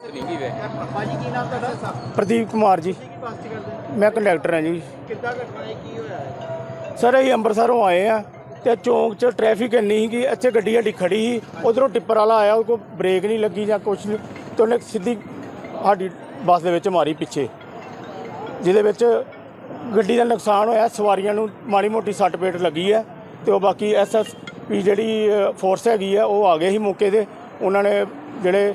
ਰਿੰਗੀ ਵੇ। ਭਾਜੀ ਕੀ ਨਾਮ ਤੁਹਾਡਾ? ਪ੍ਰਦੀਪ ਕੁਮਾਰ ਜੀ। ਕੀ ਬੱਸ ਚ ਕਰਦੇ? ਮੈਂ ਕੰਡਕਟਰ ਹਾਂ ਜੀ। ਕਿੱਦਾਂ ਘਟਨਾ ਹੈ ਕੀ ਹੋਇਆ? ਹੈ ਸਰ ਅਸੀਂ ਅੰਮ੍ਰਿਤਸਰੋਂ ਆਏ ਆ ਤੇ ਚੌਂਕ 'ਚ ਟ੍ਰੈਫਿਕ ਇੰਨੀ ਸੀ ਕਿ ਇੱਥੇ ਗੱਡੀ ਸਾਡੀ ਖੜੀ ਸੀ। ਉਧਰੋਂ ਟਿੱਪਰ ਵਾਲਾ ਆਇਆ ਉਹ ਕੋ ਬ੍ਰੇਕ ਨਹੀਂ ਲੱਗੀ ਜਾਂ ਕੁਛ ਨਹੀਂ। ਤੇ ਉਹਨੇ ਸਿੱਧੀ ਸਾਡੀ ਬੱਸ ਦੇ ਵਿੱਚ ਮਾਰੀ ਪਿੱਛੇ ਜਿਹਦੇ ਵਿੱਚ ਗੱਡੀ ਦਾ ਨੁਕਸਾਨ ਹੋਇਆ। ਸਵਾਰੀਆਂ ਨੂੰ ਮਾੜੀ ਮੋਟੀ ਸੱਟ ਪੇਟ ਲੱਗੀ ਹੈ ਤੇ ਉਹ ਬਾਕੀ ਐਸਐਸਪੀ ਜਿਹੜੀ ਫੋਰਸ ਹੈਗੀ ਆ ਉਹ ਆ ਗਏ ਸੀ ਮੌਕੇ ਤੇ। ਉਹਨਾਂ ਨੇ ਜਿਹੜੇ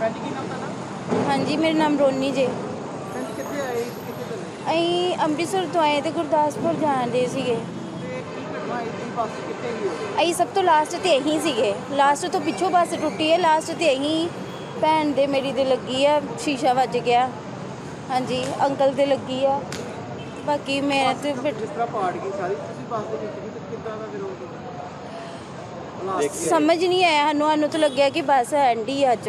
ਭਾਜੀ ਕੀ ਨਾਮ ਤੁਹਾਡਾ? ਹਾਂਜੀ ਮੇਰਾ ਨਾਮ ਰੋਨੀ ਜੇ। ਕਿੱਥੇ ਆਏ ਕਿੱਥੇ ਚੱਲੇ? ਅਸੀਂ ਅੰਮ੍ਰਿਤਸਰ ਤੋਂ ਆਏ ਤੇ ਗੁਰਦਾਸਪੁਰ ਜਾਣ ਦੇ ਸੀਗੇ। ਤੇ ਕੀ ਘਟਨਾ ਹੈ? ਕੀ ਬੱਸ ਕਿੱਥੇ ਗਈ ਹੋਵੇ ਅਸੀਂ ਸਭ ਤੋਂ ਲਾਸਟ ਤੇ ਇਹੀ ਸੀਗੇ। ਲਾਸਟ ਤੋਂ ਪਿੱਛੋਂ ਬੱਸ ਟੁੱਟੀ ਹੈ। ਲਾਸਟ ਤੇ ਇਹੀ ਭੈਣ ਦੇ ਮੇਰੀ ਦੇ ਲੱਗੀ ਆ ਸ਼ੀਸ਼ਾ ਵੱਜ ਗਿਆ। ਹਾਂਜੀ ਅੰਕਲ ਦੇ ਲੱਗੀ ਆ। ਬਾਕੀ ਮੈਂ ਤੇ ਬਟ- ਜਿਸ ਤਰ੍ਹਾਂ ਪਾੜ ਗਈ ਸਾਰੀ ਤੁਸੀਂ ਬੱਸ ਦੇ ਵਿੱਚ ਸੀ ਤੇ ਕਿੱਦਾਂ ਦਾ ਫਿਰ ਉਹ? ਹਾਲਾਤ ਸਮਝ ਨਹੀਂ ਆਇਆ ਸਾਨੂੰ ਸਾਨੂੰ ਤਾਂ ਲੱਗਿਆ ਕਿ ਬੱਸ ਐਂਡੀ ਅੱਜ।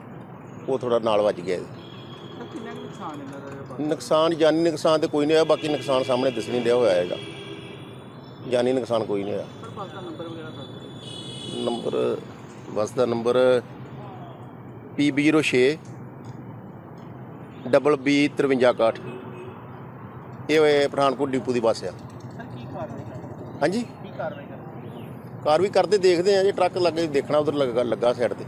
ਉਹ ਥੋੜਾ ਨਾਲ ਵੱਜ ਗਿਆ। ਕਿੰਨਾ ਕੁ ਨੁਕਸਾਨ ਇਹਨਾਂ ਦਾ ਜਿਹੜਾ ਬੱਸ ਨੁਕਸਾਨ ਜਾਨੀ ਨੁਕਸਾਨ ਤੇ ਕੋਈ ਨਹੀਂ ਹੋਇਆ ਬਾਕੀ ਨੁਕਸਾਨ ਸਾਹਮਣੇ ਦਿਸ ਨਹੀਂ ਰਿਹਾ ਹੋਇਆ ਹੈਗਾ। ਜਾਨੀ ਨੁਕਸਾਨ ਕੋਈ ਨਹੀਂ ਹੋਇਆ। ਪਰ ਬੱਸ ਦਾ ਨੰਬਰ ਵਗੈਰਾ ਦੱਸ ਦਿਓ। ਨੰਬਰ ਬੱਸ ਦਾ ਨੰਬਰ PB06 ਡਬਲ B 5361 ਇਹ ਹੋਏ ਪਠਾਨਕੋਟ ਡਿਪੂ ਦੀ ਬੱਸ ਆ। ਸਰ ਕੀ ਕਾਰਵਾਈ ਕਰਨੀ ਹਾਂਜੀ? ਕੀ ਕਾਰਵਾਈ ਕਰਨੀ ਕਾਰ ਵੀ ਕਰਦੇ ਦੇਖਦੇ ਆ ਜੇ ਟਰੱਕ ਲੱਗੇ ਦੇਖਣਾ ਉਧਰ ਲੱਗਾ ਲੱਗਾ ਸਾਈਡ ਤੇ।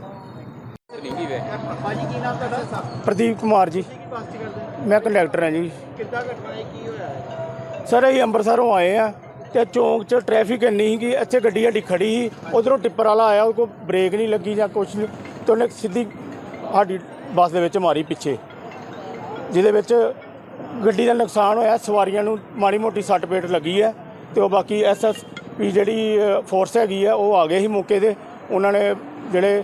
ਰਿੰਗੀ ਵੇ? ਭਾਜੀ ਕੀ ਨਾਮ ਤੁਹਾਡਾ? ਪ੍ਰਦੀਪ ਕੁਮਾਰ ਜੀ। ਕੀ ਕਰਦੇ ਮੈਂ ਕੰਡਕਟਰ ਹਾਂ ਜੀ। ਕਿੱਦਾਂ ਘਟਨਾ ਹੈ ਕੀ ਹੋਇਆ ਹੈ? ਸਰ ਅਸੀਂ ਅੰਮ੍ਰਿਤਸਰੋਂ ਆਏ ਆ ਤੇ ਚੌਂਕ 'ਚ ਟ੍ਰੈਫਿਕ ਇੰਨੀ ਸੀ ਕਿ ਇੱਥੇ ਗੱਡੀ ਸਾਡੀ ਖੜੀ ਸੀ। ਉਧਰੋਂ ਟਿੱਪਰ ਵਾਲਾ ਆਇਆ ਉਹ ਕੋ ਬ੍ਰੇਕ ਨਹੀਂ ਲੱਗੀ ਜਾਂ ਕੁਛ ਨਹੀਂ। ਤੇ ਉਹਨੇ ਸਿੱਧੀ ਸਾਡੀ ਬੱਸ ਦੇ ਵਿੱਚ ਮਾਰੀ ਪਿੱਛੇ ਜਿਹਦੇ ਵਿੱਚ ਗੱਡੀ ਦਾ ਨੁਕਸਾਨ ਹੋਇਆ। ਸਵਾਰੀਆਂ ਨੂੰ ਮਾੜੀ ਮੋਟੀ ਸੱਟ ਪੇਟ ਲੱਗੀ ਹੈ ਤੇ ਉਹ ਬਾਕੀ ਐਸਐਸਪੀ ਜਿਹੜੀ ਫੋਰਸ ਹੈਗੀ ਆ ਉਹ ਆ ਗਏ ਸੀ ਮੌਕੇ ਤੇ। ਉਹਨਾਂ ਨੇ ਜਿਹੜੇ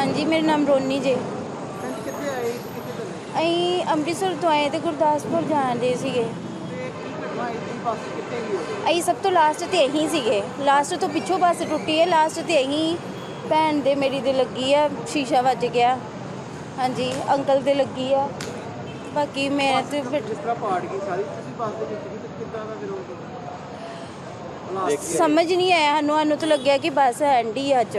ਹਾਂਜੀ ਮੇਰਾ ਨਾਮ ਰੋਨੀ ਜੇ। ਕਿੱਥੇ ਆਏ? ਕਿੱਥੇ ਚੱਲੇ? ਅਸੀਂ ਅੰਮ੍ਰਿਤਸਰ ਤੋਂ ਆਏ ਤੇ ਗੁਰਦਾਸਪੁਰ ਜਾਣ ਦੇ ਸੀਗੇ। ਤੇ ਕੀ ਘਟਨਾ ਹੈ ਕੀ ਬੱਸ ਕਿੱਥੇ ਗਈ ਹੋਵੇ ਅਸੀਂ ਸਭ ਤੋਂ ਲਾਸਟ ਤੇ ਇਹੀ ਸੀਗੇ। ਲਾਸਟ ਤੋਂ ਪਿੱਛੋਂ ਬੱਸ ਟੁੱਟੀ ਹੈ। ਲਾਸਟ ਤੇ ਇਹੀ ਭੈਣ ਦੇ ਮੇਰੀ ਦੇ ਲੱਗੀ ਆ ਸ਼ੀਸ਼ਾ ਵੱਜ ਗਿਆ। ਹਾਂਜੀ ਅੰਕਲ ਦੇ ਲੱਗੀ ਆ। ਬਾਕੀ ਮੈਂ ਤੇ ਬਟ- ਜਿਸ ਤਰ੍ਹਾਂ ਪਾੜ ਗਈ ਸਾਰੀ। ਤੁਸੀਂ ਬੱਸ ਦੇ ਵਿੱਚ ਸੀ ਤੇ ਕਿੱਦਾਂ ਦਾ ਫਿਰ ਉਹ ਹਾਲਾਤ ਸਮਝ ਨਹੀਂ ਆਇਆ ਸਾਨੂੰ। ਸਾਨੂੰ ਤਾਂ ਲੱਗਿਆ ਕਿ ਬੱਸ ਐਂਡੀ ਅੱਜ।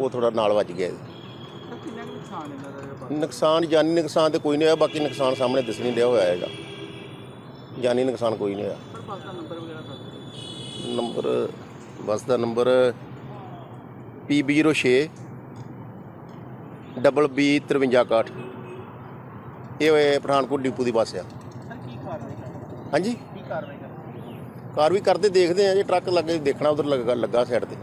ਉਹ ਥੋੜਾ ਨਾਲ ਵੱਜ ਗਿਆ। ਕਿੰਨਾ ਨੁਕਸਾਨ ਇਹਨਾਂ ਦਾ ਨੁਕਸਾਨ ਜਾਨੀ ਨੁਕਸਾਨ ਤੇ ਕੋਈ ਨਹੀਂ ਹੋਇਆ ਬਾਕੀ ਨੁਕਸਾਨ ਸਾਹਮਣੇ ਦਿਸ ਨਹੀਂ ਰਿਹਾ ਹੋਇਆ ਹੈਗਾ। ਜਾਨੀ ਨੁਕਸਾਨ ਕੋਈ ਨਹੀਂ ਹੋਇਆ। ਪਰ ਬੱਸ ਦਾ ਨੰਬਰ ਬੱਸ ਦਾ ਨੰਬਰ PB06 ਡਬਲ B 5361 ਇਹ ਹੋਏ ਪਠਾਨਕੋਟ ਡਿਪੂ ਦੀ ਬੱਸ ਆ। ਹਾਂਜੀ? ਕਾਰਵਾਈ ਕਰ ਕਾਰ ਵੀ ਕਰਦੇ ਦੇਖਦੇ ਆ ਜੇ ਟਰੱਕ ਲੱਗੇ ਦੇਖਣਾ ਉਧਰ ਲੱਗਾ ਲੱਗਾ ਸਾਈਡ ਤੇ।